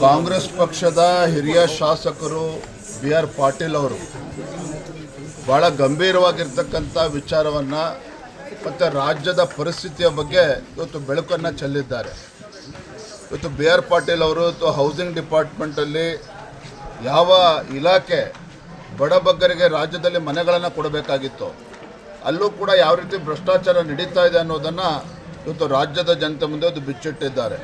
ಕಾಂಗ್ರೆಸ್ ಪಕ್ಷದ ಹಿರಿಯ ಶಾಸಕರು ಬಿ ಆರ್ ಪಾಟೀಲ್ ಅವರು ಭಾಳ ಗಂಭೀರವಾಗಿರ್ತಕ್ಕಂಥ ವಿಚಾರವನ್ನು ಮತ್ತು ರಾಜ್ಯದ ಪರಿಸ್ಥಿತಿಯ ಬಗ್ಗೆ ಇವತ್ತು ಬೆಳಕನ್ನು ಚೆಲ್ಲಿದ್ದಾರೆ. ಇವತ್ತು ಬಿ ಆರ್ ಪಾಟೀಲ್ ಅವರು ಇವತ್ತು ಹೌಸಿಂಗ್ ಡಿಪಾರ್ಟ್ಮೆಂಟಲ್ಲಿ ಯಾವ ಇಲಾಖೆ ಬಡಬಗ್ಗರಿಗೆ ರಾಜ್ಯದಲ್ಲಿ ಮನೆಗಳನ್ನು ಕೊಡಬೇಕಾಗಿತ್ತು ಅಲ್ಲೂ ಕೂಡ ಯಾವ ರೀತಿ ಭ್ರಷ್ಟಾಚಾರ ನಡೀತಾ ಇದೆ ಅನ್ನೋದನ್ನು ಇವತ್ತು ರಾಜ್ಯದ ಜನತೆ ಮುಂದೆ ಬಿಚ್ಚಿಟ್ಟಿದ್ದಾರೆ.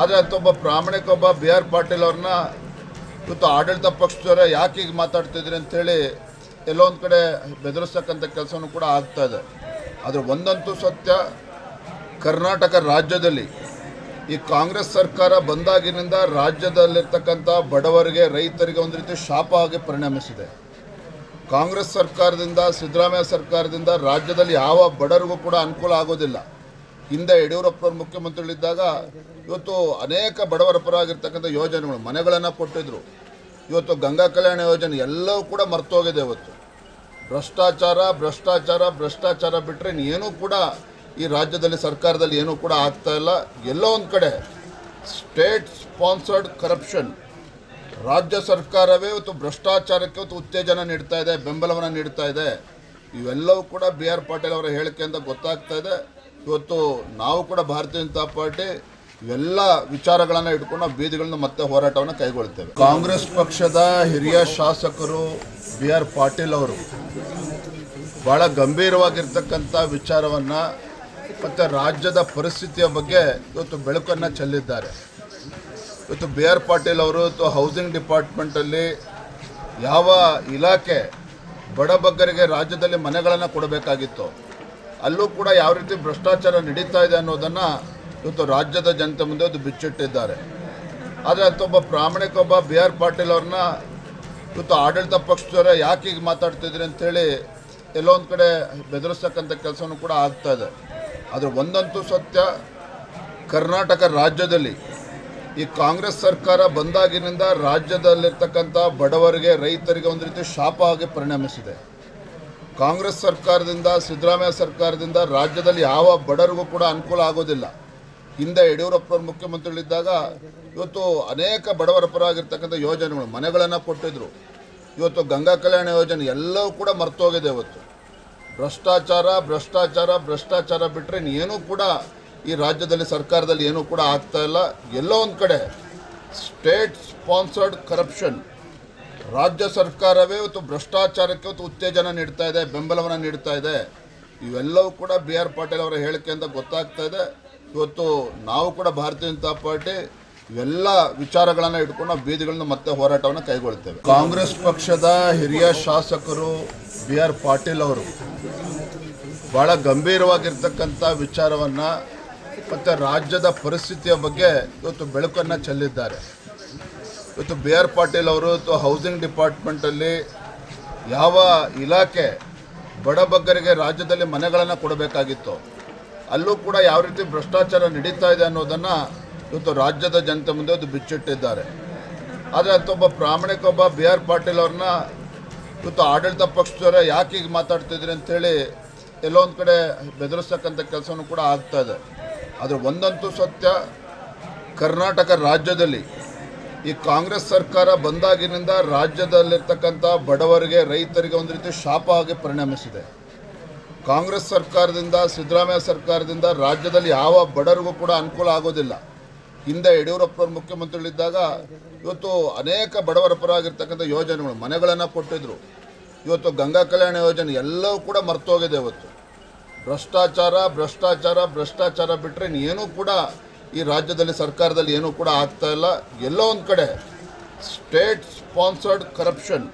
ಆದರೆ ಒಬ್ಬ ಪ್ರಾಮಾಣಿಕ ಒಬ್ಬ ಬಿ ಆರ್ ಪಾಟೀಲ್ ಅವ್ರನ್ನ ಇವತ್ತು ಆಡಳಿತ ಪಕ್ಷದವರ ಯಾಕೆ ಈಗ ಮಾತಾಡ್ತಿದ್ರಿ ಅಂತೇಳಿ ಎಲ್ಲೋ ಒಂದು ಕಡೆ ಬೆದರಿಸ್ತಕ್ಕಂಥ ಕೆಲಸವೂ ಕೂಡ ಆಗ್ತಾ ಇದೆ. ಆದರೆ ಒಂದಂತೂ ಸತ್ಯ, ಕರ್ನಾಟಕ ರಾಜ್ಯದಲ್ಲಿ ಈ ಕಾಂಗ್ರೆಸ್ ಸರ್ಕಾರ ಬಂದಾಗಿನಿಂದ ರಾಜ್ಯದಲ್ಲಿರ್ತಕ್ಕಂಥ ಬಡವರಿಗೆ, ರೈತರಿಗೆ ಒಂದು ರೀತಿ ಶಾಪ ಆಗಿ ಪರಿಣಮಿಸಿದೆ. ಕಾಂಗ್ರೆಸ್ ಸರ್ಕಾರದಿಂದ, ಸಿದ್ದರಾಮಯ್ಯ ಸರ್ಕಾರದಿಂದ ರಾಜ್ಯದಲ್ಲಿ ಯಾವ ಬಡವರಿಗೂ ಕೂಡ ಅನುಕೂಲ ಆಗೋದಿಲ್ಲ. ಹಿಂದೆ ಯಡಿಯೂರಪ್ಪನವ್ರು ಮುಖ್ಯಮಂತ್ರಿಗಳಿದ್ದಾಗ ಇವತ್ತು ಅನೇಕ ಬಡವರ ಪರವಾಗಿರ್ತಕ್ಕಂಥ ಯೋಜನೆಗಳು, ಮನೆಗಳನ್ನು ಕೊಟ್ಟಿದ್ರು. ಇವತ್ತು ಗಂಗಾ ಕಲ್ಯಾಣ ಯೋಜನೆ ಎಲ್ಲವೂ ಕೂಡ ಮರ್ತೋಗಿದೆ ಇವತ್ತು. ಭ್ರಷ್ಟಾಚಾರ ಭ್ರಷ್ಟಾಚಾರ ಭ್ರಷ್ಟಾಚಾರ ಬಿಟ್ಟರೆ ಏನೂ ಕೂಡ ಈ ರಾಜ್ಯದಲ್ಲಿ, ಸರ್ಕಾರದಲ್ಲಿ ಏನೂ ಕೂಡ ಆಗ್ತಾ ಇಲ್ಲ. ಎಲ್ಲೋ ಒಂದು ಕಡೆ ಸ್ಟೇಟ್ ಸ್ಪಾನ್ಸರ್ಡ್ ಕರಪ್ಷನ್. ರಾಜ್ಯ ಸರ್ಕಾರವೇ ಇವತ್ತು ಭ್ರಷ್ಟಾಚಾರಕ್ಕೆ ಇವತ್ತು ಉತ್ತೇಜನ ನೀಡ್ತಾ ಇದೆ, ಬೆಂಬಲವನ್ನು ನೀಡ್ತಾ ಇದೆ. ಇವೆಲ್ಲವೂ ಕೂಡ ಬಿ ಆರ್ ಪಾಟೀಲ್ ಅವರ ಹೇಳಿಕೆಯಿಂದ ಗೊತ್ತಾಗ್ತಾ ಇದೆ. ಇವತ್ತು ನಾವು ಕೂಡ ಭಾರತೀಯ ಜನತಾ ಪಾರ್ಟಿ ಎಲ್ಲ ವಿಚಾರಗಳನ್ನು ಇಟ್ಕೊಂಡು ನಾವು ಬೀದಿಗಳನ್ನ ಮತ್ತೆ ಹೋರಾಟವನ್ನು ಕೈಗೊಳ್ತೇವೆ. ಕಾಂಗ್ರೆಸ್ ಪಕ್ಷದ ಹಿರಿಯ ಶಾಸಕರು ಬಿ ಆರ್ ಪಾಟೀಲ್ ಅವರು ಭಾಳ ಗಂಭೀರವಾಗಿರ್ತಕ್ಕಂಥ ವಿಚಾರವನ್ನು ಮತ್ತು ರಾಜ್ಯದ ಪರಿಸ್ಥಿತಿಯ ಬಗ್ಗೆ ಇವತ್ತು ಬೆಳಕನ್ನು ಚೆಲ್ಲಿದ್ದಾರೆ. ಇವತ್ತು ಬಿ ಆರ್ ಪಾಟೀಲ್ ಅವರು ಇವತ್ತು ಹೌಸಿಂಗ್ ಡಿಪಾರ್ಟ್ಮೆಂಟಲ್ಲಿ ಯಾವ ಇಲಾಖೆ ಬಡಬಗ್ಗರಿಗೆ ರಾಜ್ಯದಲ್ಲಿ ಮನೆಗಳನ್ನು ಕೊಡಬೇಕಾಗಿತ್ತು ಅಲ್ಲೂ ಕೂಡ ಯಾವ ರೀತಿ ಭ್ರಷ್ಟಾಚಾರ ನಡೀತಾ ಇದೆ ಅನ್ನೋದನ್ನು ಇವತ್ತು ರಾಜ್ಯದ ಜನತೆ ಮುಂದೆ ಅದು ಬಿಚ್ಚಿಟ್ಟಿದ್ದಾರೆ. ಆದರೆ ಒಬ್ಬ ಪ್ರಾಮಾಣಿಕ ಒಬ್ಬ ಬಿ ಆರ್ ಪಾಟೀಲ್ ಅವ್ರನ್ನ ಇವತ್ತು ಆಡಳಿತ ಪಕ್ಷದವರ ಯಾಕೆ ಈಗ ಮಾತಾಡ್ತಿದ್ರಿ ಅಂತೇಳಿ ಎಲ್ಲೋ ಕಡೆ ಬೆದರಿಸ್ತಕ್ಕಂಥ ಕೆಲಸನೂ ಕೂಡ ಆಗ್ತಾ ಇದೆ. ಆದರೆ ಒಂದಂತೂ ಸತ್ಯ, ಕರ್ನಾಟಕ ರಾಜ್ಯದಲ್ಲಿ ಈ ಕಾಂಗ್ರೆಸ್ ಸರ್ಕಾರ ಬಂದಾಗಿನಿಂದ ರಾಜ್ಯದಲ್ಲಿರ್ತಕ್ಕಂಥ ಬಡವರಿಗೆ, ರೈತರಿಗೆ ಒಂದು ರೀತಿ ಶಾಪ ಆಗಿ ಪರಿಣಮಿಸಿದೆ. ಕಾಂಗ್ರೆಸ್ ಸರ್ಕಾರದಿಂದ, ಸಿದ್ದರಾಮಯ್ಯ ಸರ್ಕಾರದಿಂದ ರಾಜ್ಯದಲ್ಲಿ ಯಾವ ಬಡರಿಗೂ ಕೂಡ ಅನುಕೂಲ ಆಗೋದಿಲ್ಲ. ಹಿಂದೆ ಯಡಿಯೂರಪ್ಪ ಮುಖ್ಯಮಂತ್ರಿಗಳಿದ್ದಾಗ ಇವತ್ತು ಅನೇಕ ಬಡವರ ಪರವಾಗಿರ್ತಕ್ಕಂಥ ಯೋಜನೆಗಳು, ಮನೆಗಳನ್ನು ಕೊಟ್ಟಿದ್ರು. ಇವತ್ತು ಗಂಗಾ ಕಲ್ಯಾಣ ಯೋಜನೆ ಎಲ್ಲವೂ ಕೂಡ ಮರ್ತೋಗಿದೆ ಇವತ್ತು. ಭ್ರಷ್ಟಾಚಾರ ಭ್ರಷ್ಟಾಚಾರ ಭ್ರಷ್ಟಾಚಾರ ಬಿಟ್ಟರೆ ಏನೂ ಕೂಡ ಈ ರಾಜ್ಯದಲ್ಲಿ, ಸರ್ಕಾರದಲ್ಲಿ ಏನೂ ಕೂಡ ಆಗ್ತಾ ಇಲ್ಲ. ಎಲ್ಲೋ ಒಂದು ಕಡೆ ಸ್ಟೇಟ್ ಸ್ಪಾನ್ಸರ್ಡ್ ಕರಪ್ಷನ್. ರಾಜ್ಯ ಸರ್ಕಾರವೇ ಇವತ್ತು ಭ್ರಷ್ಟಾಚಾರಕ್ಕೆ ಇವತ್ತು ಉತ್ತೇಜನ ನೀಡ್ತಾ ಇದೆ, ಬೆಂಬಲವನ್ನು ನೀಡ್ತಾ ಇದೆ. ಇವೆಲ್ಲವೂ ಕೂಡ ಬಿ ಆರ್ ಪಾಟೀಲ್ ಅವರ ಹೇಳಿಕೆಯಿಂದ ಗೊತ್ತಾಗ್ತಾ ಇದೆ. ಇವತ್ತು ನಾವು ಕೂಡ ಭಾರತೀಯ ಜನತಾ ಪಾರ್ಟಿ ಇವೆಲ್ಲ ವಿಚಾರಗಳನ್ನು ಇಟ್ಕೊಂಡು ನಾವು ಬೀದಿಗಳನ್ನ ಮತ್ತೆ ಹೋರಾಟವನ್ನು ಕೈಗೊಳ್ತೇವೆ. ಕಾಂಗ್ರೆಸ್ ಪಕ್ಷದ ಹಿರಿಯ ಶಾಸಕರು ಬಿ ಆರ್ ಪಾಟೀಲ್ ಅವರು ಭಾಳ ಗಂಭೀರವಾಗಿರ್ತಕ್ಕಂಥ ವಿಚಾರವನ್ನು ಮತ್ತು ರಾಜ್ಯದ ಪರಿಸ್ಥಿತಿಯ ಬಗ್ಗೆ ಇವತ್ತು ಬೆಳಕನ್ನು ಚೆಲ್ಲಿದ್ದಾರೆ. ಇವತ್ತು ಬಿ ಆರ್ ಪಾಟೀಲ್ ಅವರು ಅಥವಾ ಹೌಸಿಂಗ್ ಡಿಪಾರ್ಟ್ಮೆಂಟಲ್ಲಿ ಯಾವ ಇಲಾಖೆ ಬಡಬಗ್ಗರಿಗೆ ರಾಜ್ಯದಲ್ಲಿ ಮನೆಗಳನ್ನು ಕೊಡಬೇಕಾಗಿತ್ತು, ಅಲ್ಲೂ ಕೂಡ ಯಾವ ರೀತಿ ಭ್ರಷ್ಟಾಚಾರ ನಡೀತಾ ಇದೆ ಅನ್ನೋದನ್ನು ಇವತ್ತು ರಾಜ್ಯದ ಜನತೆ ಮುಂದೆ ಅದು ಬಿಚ್ಚಿಟ್ಟಿದ್ದಾರೆ. ಆದರೆ ಒಬ್ಬ ಪ್ರಾಮಾಣಿಕ ಒಬ್ಬ ಬಿ ಆರ್ ಪಾಟೀಲ್ ಅವ್ರನ್ನ ಇವತ್ತು ಆಡಳಿತ ಪಕ್ಷದವರ ಯಾಕೆ ಈಗ ಮಾತಾಡ್ತಿದ್ರಿ ಅಂತೇಳಿ ಎಲ್ಲೋ ಒಂದು ಕಡೆ ಬೆದರಿಸ್ತಕ್ಕಂಥ ಕೆಲಸವೂ ಕೂಡ ಆಗ್ತಾ ಇದೆ. ಆದರೆ ಒಂದಂತೂ ಸತ್ಯ, ಕರ್ನಾಟಕ ರಾಜ್ಯದಲ್ಲಿ ಈ ಕಾಂಗ್ರೆಸ್ ಸರ್ಕಾರ ಬಂದಾಗಿನಿಂದ ರಾಜ್ಯದಲ್ಲಿರ್ತಕ್ಕಂಥ ಬಡವರಿಗೆ, ರೈತರಿಗೆ ಒಂದು ರೀತಿ ಶಾಪ ಆಗಿ ಪರಿಣಮಿಸಿದೆ. ಕಾಂಗ್ರೆಸ್ ಸರ್ಕಾರದಿಂದ, ಸಿದ್ದರಾಮಯ್ಯ ಸರ್ಕಾರದಿಂದ ರಾಜ್ಯದಲ್ಲಿ ಯಾವ ಬಡವರಿಗೂ ಕೂಡ ಅನುಕೂಲ ಆಗೋದಿಲ್ಲ. ಹಿಂದೆ ಯಡಿಯೂರಪ್ಪ ಮುಖ್ಯಮಂತ್ರಿಗಳಿದ್ದಾಗ ಇವತ್ತು ಅನೇಕ ಬಡವರ ಪರವಾಗಿರ್ತಕ್ಕಂಥ ಯೋಜನೆಗಳು, ಮನೆಗಳನ್ನು ಕೊಟ್ಟಿದ್ರು. ಇವತ್ತು ಗಂಗಾ ಕಲ್ಯಾಣ ಯೋಜನೆ ಎಲ್ಲವೂ ಕೂಡ ಮರ್ತೋಗಿದೆ ಇವತ್ತು. ಭ್ರಷ್ಟಾಚಾರ ಭ್ರಷ್ಟಾಚಾರ ಭ್ರಷ್ಟಾಚಾರ ಬಿಟ್ಟರೆ ಏನೂ ಕೂಡ ಈ ರಾಜ್ಯದಲ್ಲಿ ಸರ್ಕಾರದಲ್ಲಿ ಏನೂ ಕೂಡ ಆಗ್ತಾ ಇಲ್ಲ. ಎಲ್ಲೋ ಒಂದು ಕಡೆ ಸ್ಟೇಟ್ ಸ್ಪಾನ್ಸರ್ಡ್ ಕರಪ್ಷನ್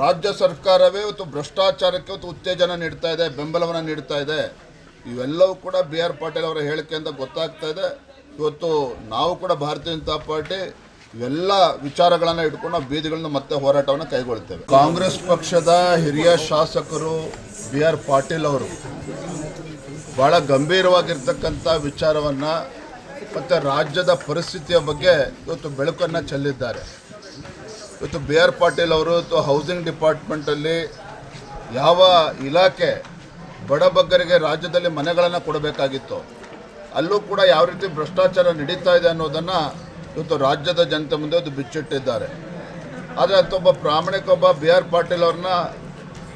ರಾಜ್ಯ ಸರ್ಕಾರವೇ ಇವತ್ತು ಭ್ರಷ್ಟಾಚಾರಕ್ಕೆ ಇವತ್ತು ಉತ್ತೇಜನ ನೀಡ್ತಾ ಇದೆ, ಬೆಂಬಲವನ್ನು ನೀಡ್ತಾ ಇದೆ. ಇವೆಲ್ಲವೂ ಕೂಡ ಬಿ ಆರ್ ಪಾಟೀಲ್ ಅವರ ಹೇಳಿಕೆಯಿಂದ ಗೊತ್ತಾಗ್ತಾ ಇದೆ. ಇವತ್ತು ನಾವು ಕೂಡ ಭಾರತೀಯ ಜನತಾ ಪಾರ್ಟಿ ಇವೆಲ್ಲ ವಿಚಾರಗಳನ್ನು ಇಟ್ಕೊಂಡು ನಾವು ಬೀದಿಗಳನ್ನ ಮತ್ತೆ ಹೋರಾಟವನ್ನು ಕೈಗೊಳ್ತೇವೆ. ಕಾಂಗ್ರೆಸ್ ಪಕ್ಷದ ಹಿರಿಯ ಶಾಸಕರು ಬಿ ಆರ್ ಪಾಟೀಲ್ ಅವರು ಭಾಳ ಗಂಭೀರವಾಗಿರ್ತಕ್ಕಂಥ ವಿಚಾರವನ್ನು ಮತ್ತು ರಾಜ್ಯದ ಪರಿಸ್ಥಿತಿಯ ಬಗ್ಗೆ ಇವತ್ತು ಬೆಳಕನ್ನು ಚೆಲ್ಲಿದ್ದಾರೆ. ಇವತ್ತು ಬಿ ಆರ್ ಪಾಟೀಲ್ ಅವರು ಇವತ್ತು ಹೌಸಿಂಗ್ ಡಿಪಾರ್ಟ್ಮೆಂಟಲ್ಲಿ ಯಾವ ಇಲಾಖೆ ಬಡಬಗ್ಗರಿಗೆ ರಾಜ್ಯದಲ್ಲಿ ಮನೆಗಳನ್ನು ಕೊಡಬೇಕಾಗಿತ್ತು, ಅಲ್ಲೂ ಕೂಡ ಯಾವ ರೀತಿ ಭ್ರಷ್ಟಾಚಾರ ನಡೀತಾ ಇದೆ ಅನ್ನೋದನ್ನು ಇವತ್ತು ರಾಜ್ಯದ ಜನತೆ ಮುಂದೆ ಅದು ಬಿಚ್ಚಿಟ್ಟಿದ್ದಾರೆ. ಆದರೆ ಅಂತೊಬ್ಬ ಪ್ರಾಮಾಣಿಕ ಒಬ್ಬ ಬಿ ಆರ್ ಪಾಟೀಲ್ ಅವ್ರನ್ನ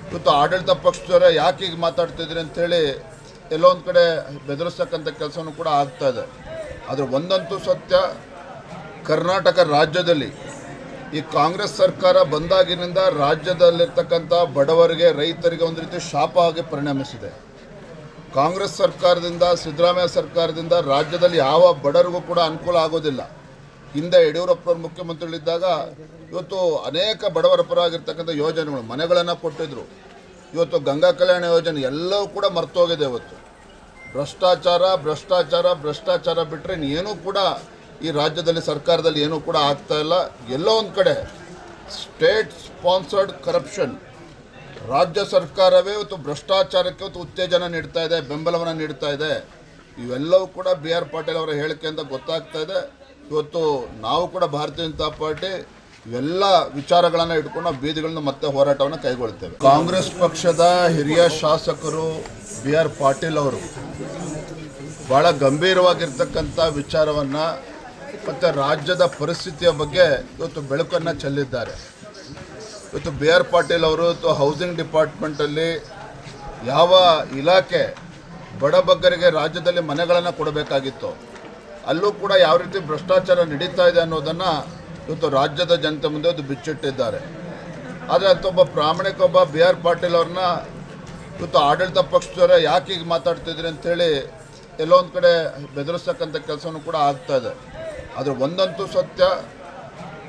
ಇವತ್ತು ಆಡಳಿತ ಪಕ್ಷದವರೇ ಯಾಕೆ ಈಗ ಮಾತಾಡ್ತಿದ್ರಿ ಅಂತೇಳಿ ಎಲ್ಲೋ ಒಂದು ಕಡೆ ಬೆದರಿಸ್ತಕ್ಕಂಥ ಕೆಲಸವೂ ಕೂಡ ಆಗ್ತಾ ಇದೆ. ಆದರೆ ಒಂದಂತೂ ಸತ್ಯ, ಕರ್ನಾಟಕ ರಾಜ್ಯದಲ್ಲಿ ಈ ಕಾಂಗ್ರೆಸ್ ಸರ್ಕಾರ ಬಂದಾಗಿನಿಂದ ರಾಜ್ಯದಲ್ಲಿರ್ತಕ್ಕಂಥ ಬಡವರಿಗೆ, ರೈತರಿಗೆ ಒಂದು ರೀತಿ ಶಾಪ ಆಗಿ ಪರಿಣಮಿಸಿದೆ. ಕಾಂಗ್ರೆಸ್ ಸರ್ಕಾರದಿಂದ, ಸಿದ್ದರಾಮಯ್ಯ ಸರ್ಕಾರದಿಂದ ರಾಜ್ಯದಲ್ಲಿ ಯಾವ ಬಡವರಿಗೂ ಕೂಡ ಅನುಕೂಲ ಆಗೋದಿಲ್ಲ. ಹಿಂದೆ ಯಡಿಯೂರಪ್ಪನವರು ಮುಖ್ಯಮಂತ್ರಿಗಳಿದ್ದಾಗ ಇವತ್ತು ಅನೇಕ ಬಡವರ ಪರವಾಗಿರ್ತಕ್ಕಂಥ ಯೋಜನೆಗಳು, ಮನೆಗಳನ್ನು ಕೊಟ್ಟಿದ್ರು. ಇವತ್ತು ಗಂಗಾ ಕಲ್ಯಾಣ ಯೋಜನೆ ಎಲ್ಲವೂ ಕೂಡ ಮರ್ತೋಗಿದೆ ಇವತ್ತು. ಭ್ರಷ್ಟಾಚಾರ ಭ್ರಷ್ಟಾಚಾರ ಭ್ರಷ್ಟಾಚಾರ ಬಿಟ್ಟರೆ ಏನೂ ಕೂಡ ಈ ರಾಜ್ಯದಲ್ಲಿ, ಸರ್ಕಾರದಲ್ಲಿ ಏನೂ ಕೂಡ ಆಗ್ತಾ ಇಲ್ಲ. ಎಲ್ಲೋ ಒಂದು ಕಡೆ ಸ್ಟೇಟ್ ಸ್ಪಾನ್ಸರ್ಡ್ ಕರಪ್ಷನ್ ರಾಜ್ಯ ಸರ್ಕಾರವೇ ಇವತ್ತು ಭ್ರಷ್ಟಾಚಾರಕ್ಕೆ ಇವತ್ತು ಉತ್ತೇಜನ ನೀಡ್ತಾ ಇದೆ, ಬೆಂಬಲವನ್ನು ನೀಡ್ತಾ ಇದೆ. ಇವೆಲ್ಲವೂ ಕೂಡ ಬಿ ಆರ್ ಪಾಟೀಲ್ ಅವರ ಹೇಳಿಕೆಯಿಂದ ಗೊತ್ತಾಗ್ತಾ ಇದೆ. ಇವತ್ತು ನಾವು ಕೂಡ ಭಾರತೀಯ ಜನತಾ ಪಾರ್ಟಿ ಇವೆಲ್ಲ ವಿಚಾರಗಳನ್ನ ಇಟ್ಕೊಂಡು ನಾವು ಬೀದಿಗಳನ್ನ ಮತ್ತೆ ಹೋರಾಟವನ್ನು ಕೈಗೊಳ್ತೇವೆ. ಕಾಂಗ್ರೆಸ್ ಪಕ್ಷದ ಹಿರಿಯ ಶಾಸಕರು ಬಿ ಆರ್ ಪಾಟೀಲ್ ಅವರು ಭಾಳ ಗಂಭೀರವಾಗಿರ್ತಕ್ಕಂಥ ವಿಚಾರವನ್ನು ಮತ್ತು ರಾಜ್ಯದ ಪರಿಸ್ಥಿತಿಯ ಬಗ್ಗೆ ಇವತ್ತು ಬೆಳಕನ್ನು ಚೆಲ್ಲಿದ್ದಾರೆ. ಇವತ್ತು ಬಿ ಆರ್ ಪಾಟೀಲ್ ಅವರು ಇವತ್ತು ಹೌಸಿಂಗ್ ಡಿಪಾರ್ಟ್ಮೆಂಟಲ್ಲಿ ಯಾವ ಇಲಾಖೆ ಬಡಬಗ್ಗರಿಗೆ ರಾಜ್ಯದಲ್ಲಿ ಮನೆಗಳನ್ನು ಕೊಡಬೇಕಾಗಿತ್ತು, ಅಲ್ಲೂ ಕೂಡ ಯಾವ ರೀತಿ ಭ್ರಷ್ಟಾಚಾರ ನಡೀತಾ ಇದೆ ಅನ್ನೋದನ್ನು ಇವತ್ತು ರಾಜ್ಯದ ಜನತೆ ಮುಂದೆ ಅದು ಬಿಚ್ಚಿಟ್ಟಿದ್ದಾರೆ. ಆದರೆ ಅಂತೊಬ್ಬ ಪ್ರಾಮಾಣಿಕ ಒಬ್ಬ ಬಿ ಆರ್ ಪಾಟೀಲ್ ಅವ್ರನ್ನ ಇವತ್ತು ಆಡಳಿತ ಪಕ್ಷದವರೇ ಯಾಕೆ ಈಗ ಮಾತಾಡ್ತಿದ್ರಿ ಅಂತೇಳಿ ಎಲ್ಲೋ ಒಂದು ಕಡೆ ಬೆದರಿಸ್ತಕ್ಕಂಥ ಕೆಲಸವೂ ಕೂಡ ಆಗ್ತಾ ಇದೆ. ಆದರೆ ಒಂದಂತೂ ಸತ್ಯ,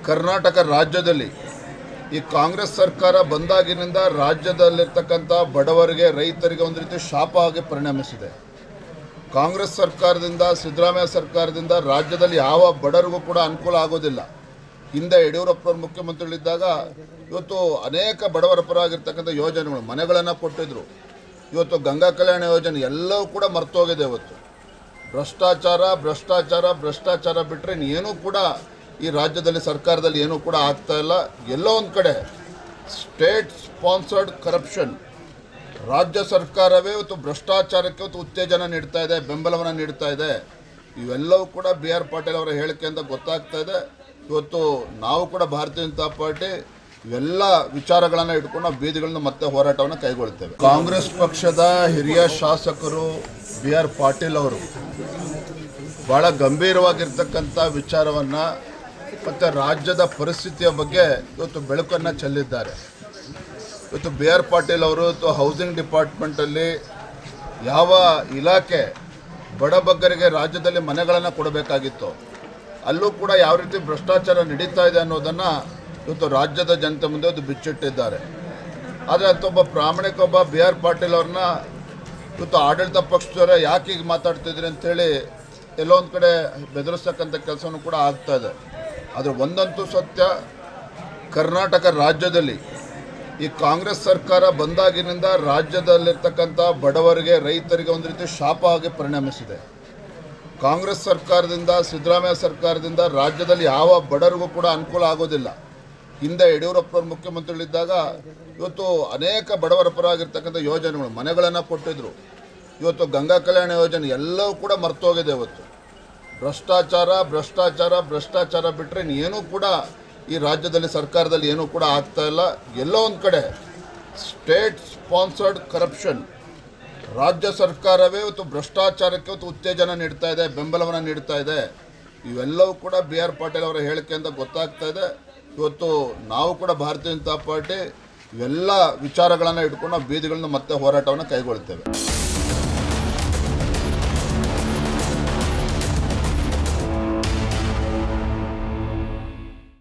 ಕರ್ನಾಟಕ ರಾಜ್ಯದಲ್ಲಿ ಈ ಕಾಂಗ್ರೆಸ್ ಸರ್ಕಾರ ಬಂದಾಗಿನಿಂದ ರಾಜ್ಯದಲ್ಲಿರ್ತಕ್ಕಂಥ ಬಡವರಿಗೆ, ರೈತರಿಗೆ ಒಂದು ರೀತಿ ಶಾಪ ಆಗಿ ಪರಿಣಮಿಸಿದೆ. ಕಾಂಗ್ರೆಸ್ ಸರ್ಕಾರದಿಂದ, ಸಿದ್ದರಾಮಯ್ಯ ಸರ್ಕಾರದಿಂದ ರಾಜ್ಯದಲ್ಲಿ ಯಾವ ಬಡರಿಗೂ ಕೂಡ ಅನುಕೂಲ ಆಗೋದಿಲ್ಲ. ಹಿಂದೆ ಯಡಿಯೂರಪ್ಪನವ್ರು ಮುಖ್ಯಮಂತ್ರಿಗಳಿದ್ದಾಗ ಇವತ್ತು ಅನೇಕ ಬಡವರ ಪರವಾಗಿರ್ತಕ್ಕಂಥ ಯೋಜನೆಗಳು, ಮನೆಗಳನ್ನು ಕೊಟ್ಟಿದ್ರು. ಇವತ್ತು ಗಂಗಾ ಕಲ್ಯಾಣ ಯೋಜನೆ ಎಲ್ಲವೂ ಕೂಡ ಮರ್ತೋಗಿದೆ ಇವತ್ತು. ಭ್ರಷ್ಟಾಚಾರ ಭ್ರಷ್ಟಾಚಾರ ಭ್ರಷ್ಟಾಚಾರ ಬಿಟ್ಟರೆ ಏನೂ ಕೂಡ ಈ ರಾಜ್ಯದಲ್ಲಿ, ಸರ್ಕಾರದಲ್ಲಿ ಏನೂ ಕೂಡ ಆಗ್ತಾ ಇಲ್ಲ. ಎಲ್ಲೋ ಒಂದು ಕಡೆ ಸ್ಟೇಟ್ ಸ್ಪಾನ್ಸರ್ಡ್ ಕರಪ್ಷನ್. ರಾಜ್ಯ ಸರ್ಕಾರವೇ ಇವತ್ತು ಭ್ರಷ್ಟಾಚಾರಕ್ಕೆ ಇವತ್ತು ಉತ್ತೇಜನ ನೀಡ್ತಾ ಇದೆ, ಬೆಂಬಲವನ್ನು ನೀಡ್ತಾ ಇದೆ. ಇವೆಲ್ಲವೂ ಕೂಡ ಬಿ ಆರ್ ಪಾಟೀಲ್ ಅವರ ಹೇಳಿಕೆಯಿಂದ ಗೊತ್ತಾಗ್ತಾ ಇದೆ. ಇವತ್ತು ನಾವು ಕೂಡ ಭಾರತೀಯ ಜನತಾ ಪಾರ್ಟಿ ಇವೆಲ್ಲ ವಿಚಾರಗಳನ್ನು ಇಟ್ಕೊಂಡು ಬೀದಿಗಳನ್ನ ಮತ್ತೆ ಹೋರಾಟವನ್ನು ಕೈಗೊಳ್ತೇವೆ. ಕಾಂಗ್ರೆಸ್ ಪಕ್ಷದ ಹಿರಿಯ ಶಾಸಕರು ಬಿ ಆರ್ ಪಾಟೀಲ್ ಅವರು ಭಾಳ ಗಂಭೀರವಾಗಿರ್ತಕ್ಕಂಥ ವಿಚಾರವನ್ನು ಮತ್ತು ರಾಜ್ಯದ ಪರಿಸ್ಥಿತಿಯ ಬಗ್ಗೆ ಇವತ್ತು ಬೆಳಕನ್ನು ಚೆಲ್ಲಿದ್ದಾರೆ. ಇವತ್ತು ಬಿ ಆರ್ ಪಾಟೀಲ್ ಅವರು ಇವತ್ತು ಹೌಸಿಂಗ್ ಡಿಪಾರ್ಟ್ಮೆಂಟಲ್ಲಿ ಯಾವ ಇಲಾಖೆ ಬಡಬಗ್ಗರಿಗೆ ರಾಜ್ಯದಲ್ಲಿ ಮನೆಗಳನ್ನು ಕೊಡಬೇಕಾಗಿತ್ತು ಅಲ್ಲೂ ಕೂಡ ಯಾವ ರೀತಿ ಭ್ರಷ್ಟಾಚಾರ ನಡೀತಾ ಇದೆ ಅನ್ನೋದನ್ನು ಇವತ್ತು ರಾಜ್ಯದ ಜನತೆ ಮುಂದೆ ಅದು ಬಿಚ್ಚಿಟ್ಟಿದ್ದಾರೆ. ಆದರೆ ಅಂತೊಬ್ಬ ಪ್ರಾಮಾಣಿಕ ಒಬ್ಬ ಬಿ ಆರ್ ಪಾಟೀಲ್ ಅವ್ರನ್ನ ಇವತ್ತು ಆಡಳಿತ ಪಕ್ಷದವರ ಯಾಕೆ ಈಗ ಮಾತಾಡ್ತಿದ್ರಿ ಅಂತೇಳಿ ಎಲ್ಲೋ ಒಂದು ಕಡೆ ಬೆದರಿಸ್ತಕ್ಕಂಥ ಕೆಲಸನೂ ಕೂಡ ಆಗ್ತಾ ಇದೆ. ಆದರೆ ಒಂದಂತೂ ಸತ್ಯ, ಕರ್ನಾಟಕ ರಾಜ್ಯದಲ್ಲಿ ಈ ಕಾಂಗ್ರೆಸ್ ಸರ್ಕಾರ ಬಂದಾಗಿನಿಂದ ರಾಜ್ಯದಲ್ಲಿರ್ತಕ್ಕಂಥ ಬಡವರಿಗೆ, ರೈತರಿಗೆ ಒಂದು ರೀತಿ ಶಾಪ ಆಗಿ ಪರಿಣಮಿಸಿದೆ. ಕಾಂಗ್ರೆಸ್ ಸರ್ಕಾರದಿಂದ, ಸಿದ್ದರಾಮಯ್ಯ ಸರ್ಕಾರದಿಂದ ರಾಜ್ಯದಲ್ಲಿ ಯಾವ ಬಡರಿಗೂ ಕೂಡ ಅನುಕೂಲ ಆಗೋದಿಲ್ಲ. ಹಿಂದೆ ಯಡಿಯೂರಪ್ಪನವರು ಮುಖ್ಯಮಂತ್ರಿಗಳಿದ್ದಾಗ ಇವತ್ತು ಅನೇಕ ಬಡವರ ಪರವಾಗಿರ್ತಕ್ಕಂಥ ಯೋಜನೆಗಳು, ಮನೆಗಳನ್ನು ಕೊಟ್ಟಿದ್ರು. ಇವತ್ತು ಗಂಗಾ ಕಲ್ಯಾಣ ಯೋಜನೆ ಎಲ್ಲವೂ ಕೂಡ ಮರ್ತೋಗಿದೆ ಇವತ್ತು. ಭ್ರಷ್ಟಾಚಾರ ಭ್ರಷ್ಟಾಚಾರ ಭ್ರಷ್ಟಾಚಾರ ಬಿಟ್ಟರೆ ಏನೂ ಕೂಡ ಈ ರಾಜ್ಯದಲ್ಲಿ, ಸರ್ಕಾರದಲ್ಲಿ ಏನೂ ಕೂಡ ಆಗ್ತಾ ಇಲ್ಲ. ಎಲ್ಲೋ ಒಂದು ಕಡೆ ಸ್ಟೇಟ್ ಸ್ಪಾನ್ಸರ್ಡ್ ಕರಪ್ಷನ್. ರಾಜ್ಯ ಸರ್ಕಾರವೇ ಇವತ್ತು ಭ್ರಷ್ಟಾಚಾರಕ್ಕೆ ಇವತ್ತು ಉತ್ತೇಜನ ನೀಡ್ತಾ ಇದೆ, ಬೆಂಬಲವನ್ನು ನೀಡ್ತಾ ಇದೆ. ಇವೆಲ್ಲವೂ ಕೂಡ ಬಿ ಆರ್ ಪಾಟೀಲ್ ಅವರ ಹೇಳಿಕೆಯಿಂದ ಗೊತ್ತಾಗ್ತಾ ಇದೆ. ಇವತ್ತು ನಾವು ಕೂಡ ಭಾರತೀಯ ಜನತಾ ಪಾರ್ಟಿ ಇವೆಲ್ಲ ವಿಚಾರಗಳನ್ನು ಇಟ್ಕೊಂಡು ಬೀದಿಗಳನ್ನ ಮತ್ತೆ ಹೋರಾಟವನ್ನು ಕೈಗೊಳ್ತೇವೆ.